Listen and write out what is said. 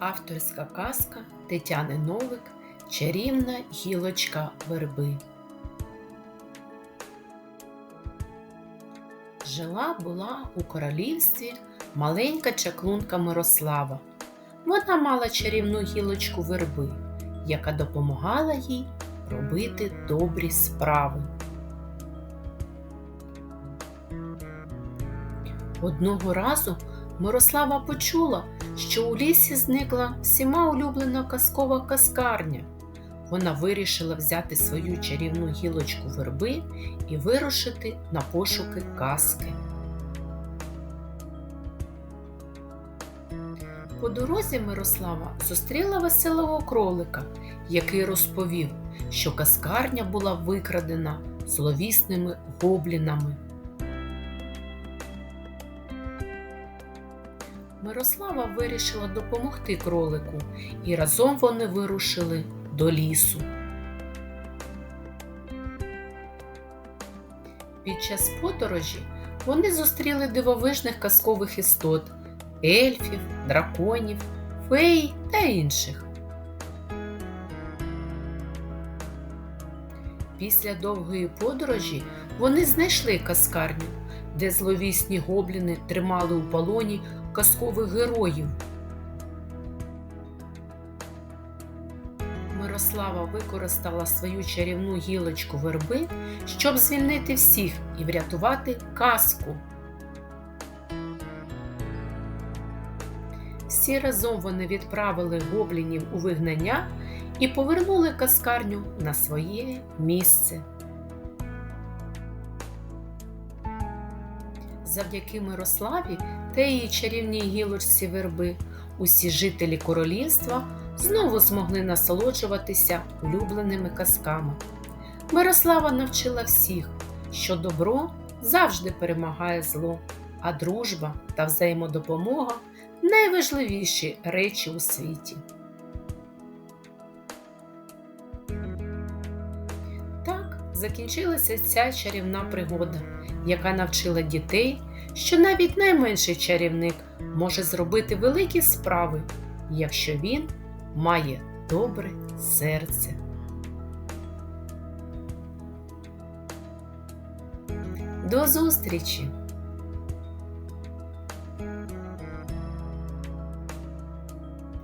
Авторська казка Тетяни Новик Чарівна гілочка верби. Жила була у королівстві маленька чаклунка Мирослава. Вона мала чарівну гілочку верби, яка допомагала їй робити добрі справи. Одного разу Мирослава почула, що у лісі зникла всіма улюблена казкова казкарня. Вона вирішила взяти свою чарівну гілочку верби і вирушити на пошуки казки. По дорозі Мирослава зустріла веселого кролика, який розповів, що казкарня була викрадена зловісними гоблінами. Мирослава вирішила допомогти кролику, і разом вони вирушили до лісу. Під час подорожі вони зустріли дивовижних казкових істот ельфів, драконів, феї та інших. Після довгої подорожі вони знайшли казкарню, де зловісні гобліни тримали у полоні казкових героїв. Мирослава використала свою чарівну гілочку верби, щоб звільнити всіх і врятувати казку. Всі разом вони відправили гоблінів у вигнання і повернули каскарню на своє місце. Завдяки Мирославі та її чарівній гілочці верби усі жителі королівства знову змогли насолоджуватися улюбленими казками. Мирослава навчила всіх, що добро завжди перемагає зло, а дружба та взаємодопомога найважливіші речі у світі. Закінчилася ця чарівна пригода, яка навчила дітей, що навіть найменший чарівник може зробити великі справи, якщо він має добре серце. До зустрічі!